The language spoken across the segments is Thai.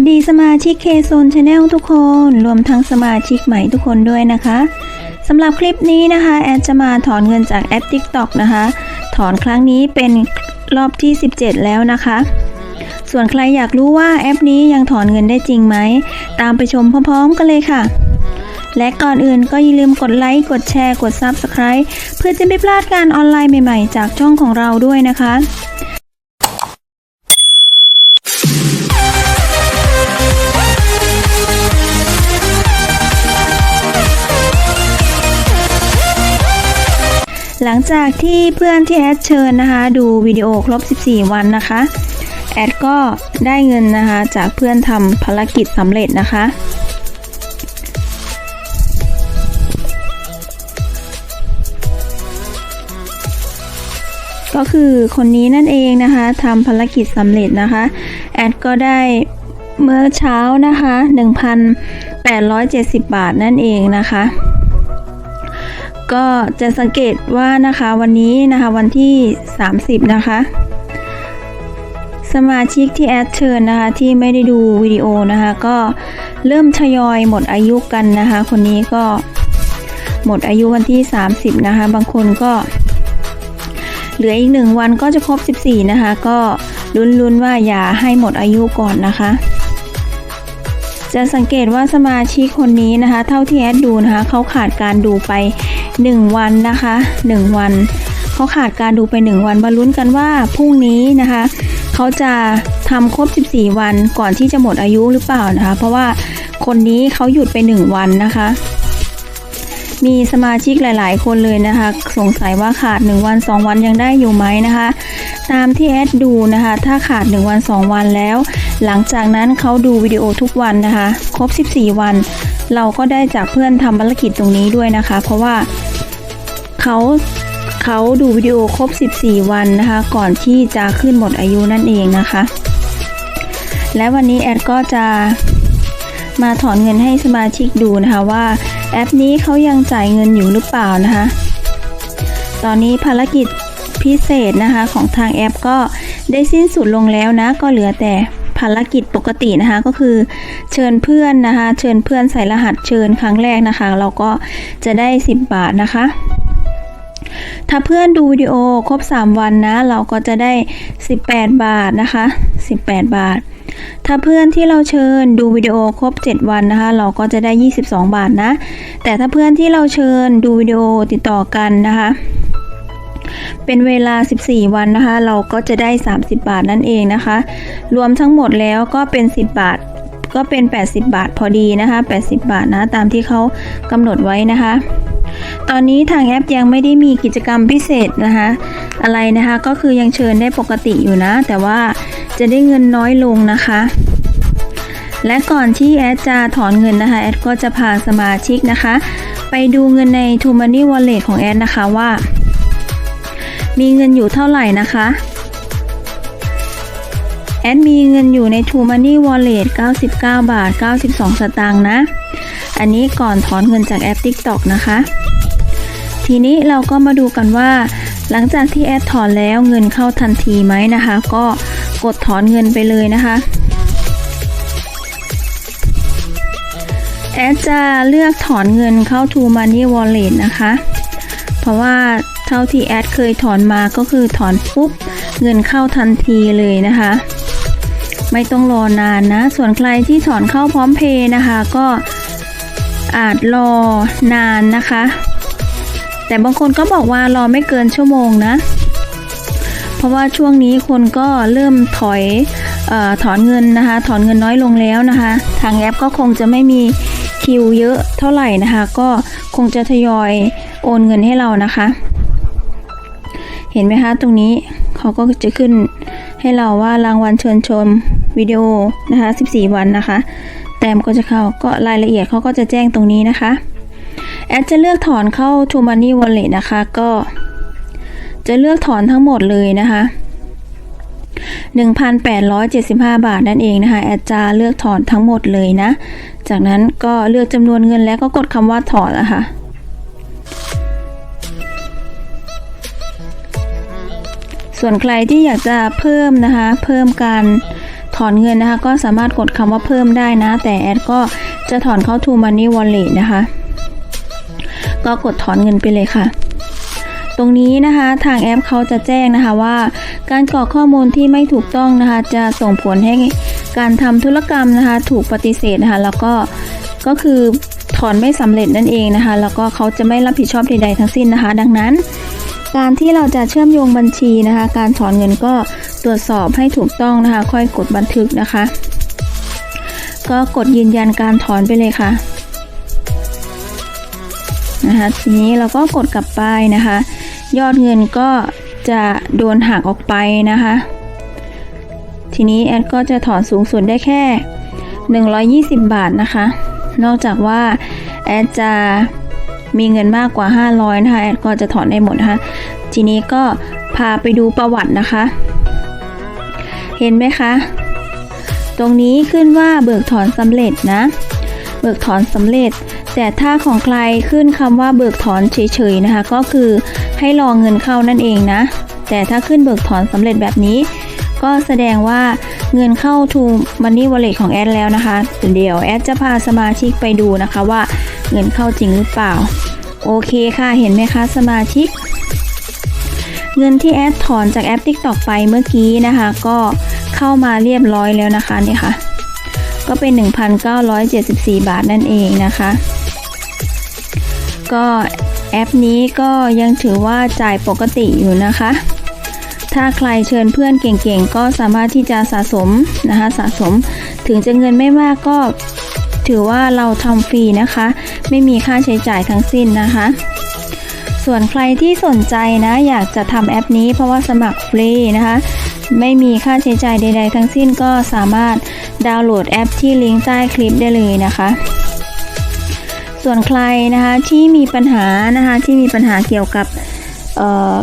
วัสดีสมาชิกเคโซนชาแนลทุกคน รวมทั้งสมาชิกใหม่ทุกคนด้วยนะคะสำหรับคลิปนี้นะคะ แอดจะมาถอนเงินจากแอป TikTok นะคะ ถอนครั้งนี้เป็นรอบที่ 17 แล้วนะคะ ส่วนใครอยากรู้ว่าแอปนี้ยังถอนเงินได้จริงไหม ตามไปชมพร้อมๆกันเลยค่ะ และก่อนอื่นก็อย่าลืมกดไลค์ กดแชร์ กด Subscribe เพื่อจะไม่พลาดการออนไลน์ใหม่ๆ จากช่องของเราด้วยนะคะ งจากที่เพื่อนที่แอดเชิญนะคะ ดูวิดีโอครบ 14 วันนะคะ แอดก็ได้เงินนะคะ จากเพื่อนทำภารกิจสำเร็จนะคะก็คือคนนี้นั่นเองนะคะทำภารกิจสำเร็จนะคะ แอดก็ได้เมื่อเช้านะคะ 1,870 บาทนั่นเองนะคะ ก็จะสังเกตว่านะคะวันนี้นะคะวันที่ 30 นะคะ สมาชิกที่แอดเชิญนะคะที่ไม่ได้ดูวิดีโอนะคะก็เริ่มทยอยหมดอายุกันนะคะ คนนี้ก็หมดอายุวันที่ 30 นะคะ บางคนก็เหลืออีกหนึ่งวันก็จะครบ 14 นะคะ ก็ลุ้นๆว่าอย่าให้หมดอายุก่อนนะคะ จะสังเกตว่าสมาชิกคนนี้นะคะ เท่าที่แอดดูนะคะเขาขาดการดูไป 1 วันนะคะ 1 วันเขาขาดการดูไป 1 วันมาลุ้นกันว่าพรุ่งนี้นะคะเขาจะทำครบ 14 วันก่อนที่จะหมดอายุหรือเปล่านะคะ เพราะว่าคนนี้เขาหยุดไป 1 วันนะคะ มีสมาชิกหลาย ๆ คนเลยนะคะ สงสัยว่าขาด 1 วัน 2 วันยังได้อยู่ไหมนะคะ ตามที่แอดดูนะคะ ถ้าขาด 1 วัน 2 วันแล้ว หลังจากนั้นเขาดูวิดีโอทุกวันนะคะ ครบ 14 วัน เราก็ได้จากเพื่อนทำภารกิจตรงนี้ด้วยนะคะ เพราะว่า เขาเขาดูวิดีโอครบ 14 วันนะคะ ก่อนที่จะขึ้นหมดอายุนั่นเองนะคะ และวันนี้แอดก็จะมาถอนเงินให้สมาชิกดูนะคะว่าแอปนี้เขายังจ่ายเงินอยู่หรือเปล่านะคะ ตอนนี้ภารกิจพิเศษนะคะของทางแอปก็ได้สิ้นสุดลงแล้วนะ ก็เหลือแต่ภารกิจปกตินะคะก็คือเชิญเพื่อนนะคะ เชิญเพื่อนใส่รหัสเชิญครั้งแรกนะคะ เราก็จะได้ 10 บาทนะคะ ถ้าเพื่อนดูวิดีโอครบ 3 วันนะ เราก็จะได้ 18 บาทนะคะ 18 บาท ถ้าเพื่อนที่เราเชิญดูวิดีโอครบ 7 วันนะคะ เราก็จะได้ 22 บาทนะ แต่ถ้าเพื่อนที่เราเชิญดูวิดีโอติดต่อกันนะคะ เป็นเวลา 14 วันนะคะ เราก็จะได้ 30 บาทนั่นเองนะคะ รวมทั้งหมดแล้วก็เป็น 10 บาท ก็เป็น 80 บาทพอดีนะคะ 80 บาทนะ ตามที่เขากำหนดไว้นะคะ ตอนนี้ทางแอปยังไม่ได้มีกิจกรรมพิเศษนะคะ อะไรนะคะ ก็คือยังเชิญได้ปกติอยู่นะ แต่ว่าจะได้เงินน้อยลงนะคะและก่อนที่แอดจะถอนเงินนะคะ แอดก็จะพาสมาชิกนะคะ ไปดูเงินใน t o Money Wallet ของแอดนะคะว่า มีเงินอยู่เท่าไหร่นะคะ แอดมีเงินอยู่ใน t o Money Wallet 99 บาท 92 สตางค์นะ อันนี้ก่อนถอนเงินจากแอป TikTok นะคะ ทีนี้เราก็มาดูกันว่า หลังจากที่แอดถอนแล้วเงินเข้าทันทีไหมนะคะ ก็กดถอนเงินไปเลยนะคะแอดจะเลือกถอนเงินเข้า To Money Wallet นะคะ เพราะว่าเท่าที่แอดเคยถอนมาก็คือถอนปุ๊บ เงินเข้าทันทีเลยนะคะ ไม่ต้องรอนานนะ ส่วนใครที่ถอนเข้าพร้อมเพย์นะคะ ก็อาจรอนานนะคะ แต่บางคนก็บอกว่ารอไม่เกินชั่วโมงนะ เพราะว่าช่วงนี้คนก็เริ่มถอยอถอนเงินนะคะ ถอนเงินน้อยลงแล้วนะคะ ทางแอปก็คงจะไม่มีคิวเยอะเท่าไหร่นะคะ ก็คงจะทยอยโอนเงินให้เรานะคะ เห็นไหมคะตรงนี้เขาก็จะขึ้นให้เราว่ารางวัลเชิญชม วิดีโอนะคะ 14 วันนะคะ แต้มก็จะเข้าก็รายละเอียดเขาก็จะแจ้งตรงนี้นะคะ แอดจะเลือกถอนเข้า To Money Wallet นะคะ ก็ จะเลือกถอนทั้งหมดเลยนะคะ 1,875 บาทนั่นเองนะคะ แอดจะเลือกถอนทั้งหมดเลยนะ จากนั้นก็เลือกจำนวนเงินแล้วก็กดคำว่าถอนนะคะส่วนใครที่อยากจะเพิ่มนะคะ เพิ่มการ ถอนเงินนะคะ ก็สามารถกดคำว่าเพิ่มได้นะ แต่แอดก็จะถอนเข้า to money wallet นะคะ ก็กดถอนเงินไปเลยค่ะตรงนี้นะคะทางแอปเขาจะแจ้งนะคะว่า การกรอกข้อมูลที่ไม่ถูกต้องนะคะ จะส่งผลให้การทำธุรกรรมนะคะ ถูกปฏิเสธนะคะ แล้วก็ก็คือถอนไม่สำเร็จนั่นเองนะคะ แล้วก็เขาจะไม่รับผิดชอบใดๆทั้งสิ้นนะคะ ดังนั้น การที่เราจะเชื่อมโยงบัญชีนะคะ การถอนเงินก็ตรวจสอบให้ถูกต้องนะคะ ค่อยกดบันทึกนะคะ ก็กดยืนยันการถอนไปเลยค่ะนะคะทีนี้เราก็กดกลับไปนะคะ ยอดเงินก็จะโดนหักออกไปนะคะ ทีนี้แอดก็จะถอนสูงสุดได้แค่ 120 บาทนะคะ นอกจากว่าแอดจะ มีเงินมากกว่า 500นะคะแอดก็จะถอนได้หมดนะคะทีนี้ก็พาไปดูประวัตินะคะ เห็นไหมคะ ตรงนี้ขึ้นว่าเบิกถอนสำเร็จนะ เบิกถอนสำเร็จ แต่ถ้าของใครขึ้นคำว่าเบิกถอนเฉยๆนะคะ ก็คือให้รอเงินเข้านั่นเองนะ แต่ถ้าขึ้นเบิกถอนสำเร็จแบบนี้ ก็แสดงว่าเงินเข้า to money wallet ของแอดแล้วนะคะเดี๋ยวแอดจะพาสมาชิกไปดูนะคะว่า เงินเข้าจริงหรือเปล่า โอเคค่ะเห็นไหมคะสมาชิก เงินที่แอดถอนจากแอป TikTok ไปเมื่อกี้นะคะ ก็เข้ามาเรียบร้อยแล้วนะคะนี่ค่ะ ก็เป็น 1,974 บาทนั่นเองนะคะ ก็แอปนี้ก็ยังถือว่าจ่ายปกติอยู่นะคะ ถ้าใครเชิญเพื่อนเก่งๆ ก็สามารถที่จะสะสมนะคะสะสม ถึงจะเงินไม่มากก็ ถือว่าเราทำฟรีนะคะ ไม่มีค่าใช้จ่ายทั้งสิ้นนะคะ ส่วนใครที่สนใจนะ อยากจะทำแอปนี้เพราะว่าสมัครฟรีนะคะ ไม่มีค่าใช้จ่ายใด ๆ ทั้งสิ้นก็สามารถดาวน์โหลดแอปที่ลิงก์ใต้คลิปได้เลยนะคะส่วนใครนะคะที่มีปัญหานะคะที่มีปัญหาเกี่ยวกับ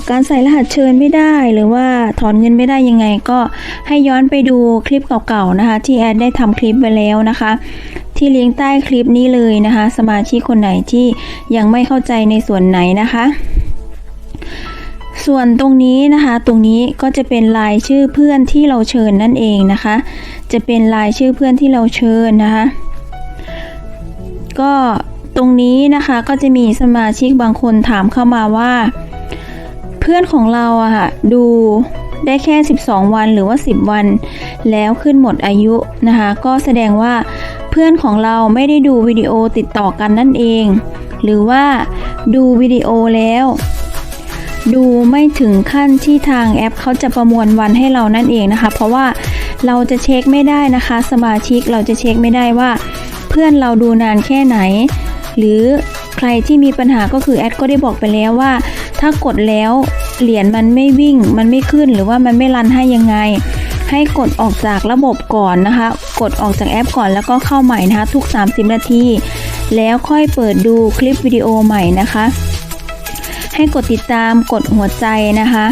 การใส่รหัสเชิญไม่ได้ หรือว่าถอนเงินไม่ได้ยังไงก็ให้ย้อนไปดูคลิปเก่าๆนะคะที่แอดได้ทำคลิปไว้แล้วนะคะ ที่ลิงก์ใต้คลิปนี้เลยนะคะ สมาชิกคนไหนที่ยังไม่เข้าใจในส่วนไหนนะคะ ส่วนตรงนี้นะคะ ตรงนี้ก็จะเป็นรายชื่อเพื่อนที่เราเชิญนั่นเองนะคะ จะเป็นรายชื่อเพื่อนที่เราเชิญนะคะ ก็ตรงนี้นะคะก็จะมีสมาชิกบางคนถามเข้ามาว่า เพื่อนของเราอะค่ะดูได้แค่ 12 วันหรือว่า 10 วัน แล้วขึ้นหมดอายุนะคะ ก็แสดงว่า พื่อนของเราไม่ได้ดูวิดีโอติดต่อกันนั่นเอง หรือว่าดูวิดีโอแล้ว ดูไม่ถึงขั้นที่ทางแอปเขาจะประมวลวันให้เรานั่นเองนะคะ เพราะว่าเราจะเช็คไม่ได้นะคะ สมาชิกเราจะเช็คไม่ได้ว่า เพื่อนเราดูนานแค่ไหน หรือใครที่มีปัญหาก็คือแอดก็ได้บอกไปแล้วว่า ถ้ากดแล้วเหรียญมันไม่วิ่ง มันไม่ขึ้นหรือว่ามันไม่รันให้ยังไง ให้กดออกจากระบบก่อนนะคะ กดออกจากแอปก่อนแล้วก็เข้าใหม่นะคะทุก 30 นาที แล้วค่อยเปิดดูคลิปวิดีโอใหม่นะคะ ให้กดติดตามกดหัวใจนะคะ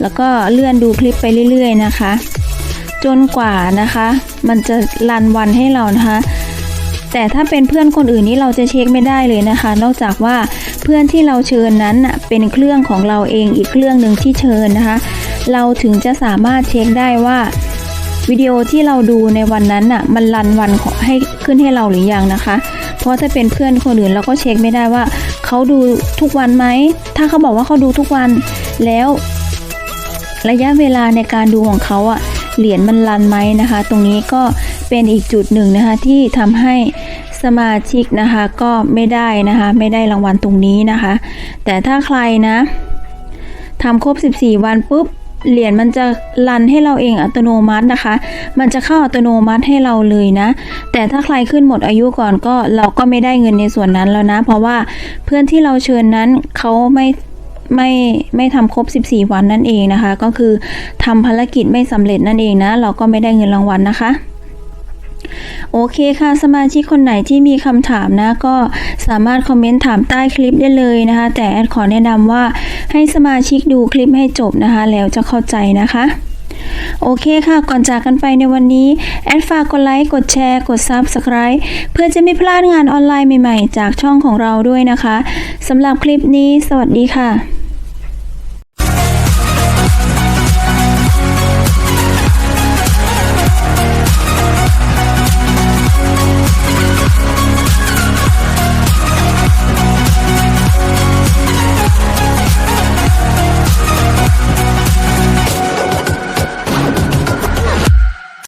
แล้วก็เลื่อนดูคลิปไปเรื่อย ๆ นะคะ จนกว่านะคะ มันจะรันวันให้เรานะคะแต่ถ้าเป็นเพื่อนคนอื่นนี้เราจะเช็คไม่ได้เลยนะคะ นอกจากว่าเพื่อนที่เราเชิญนั้นเป็นเครื่องของเราเองอีกเครื่องหนึ่งที่เชิญนะคะ เราถึงจะสามารถเช็คได้ว่าวิดีโอที่เราดูในวันนั้นน่ะมันรันวันขอให้ขึ้นให้เราหรือยังนะคะ เพราะถ้าเป็นเพื่อนคนอื่นเราก็เช็คไม่ได้ว่าเขาดูทุกวันไหม ถ้าเขาบอกว่าเขาดูทุกวันแล้ว ระยะเวลาในการดูของเขาอะเหรียญมันรันไหมนะคะ ตรงนี้ก็เป็นอีกจุดหนึ่งนะคะที่ทำให้สมาชิกนะคะก็ไม่ได้นะคะไม่ได้รางวัลตรงนี้นะคะ แต่ถ้าใครนะทำครบ 14 วันปุ๊บ เหรียญมันจะรันให้เราเองอัตโนมัตินะคะ มันจะเข้าอัตโนมัติให้เราเลยนะ แต่ถ้าใครขึ้นหมดอายุก่อนก็เราก็ไม่ได้เงินในส่วนนั้นแล้วนะ เพราะว่าเพื่อนที่เราเชิญนั้นเขาไม่ไม่ไม่ทำครบ 14 วันนั่นเองนะคะ ก็คือทำภารกิจไม่สำเร็จนั่นเองนะ เราก็ไม่ได้เงินรางวัลนะคะ โอเคค่ะ สมาชิกคนไหนที่มีคำถามนะ ก็สามารถคอมเมนต์ถามใต้คลิปได้เลยนะคะ แต่แอดขอแนะนำว่าให้สมาชิกดูคลิปให้จบนะคะ แล้วจะเข้าใจนะคะโอเคค่ะก่อนจากกันไปในวันนี้ แอดฝากกดไลค์ กดแชร์ กด Subscribe เพื่อจะไม่พลาดงานออนไลน์ใหม่ๆ จากช่องของเราด้วยนะคะสำหรับคลิปนี้ สวัสดีค่ะ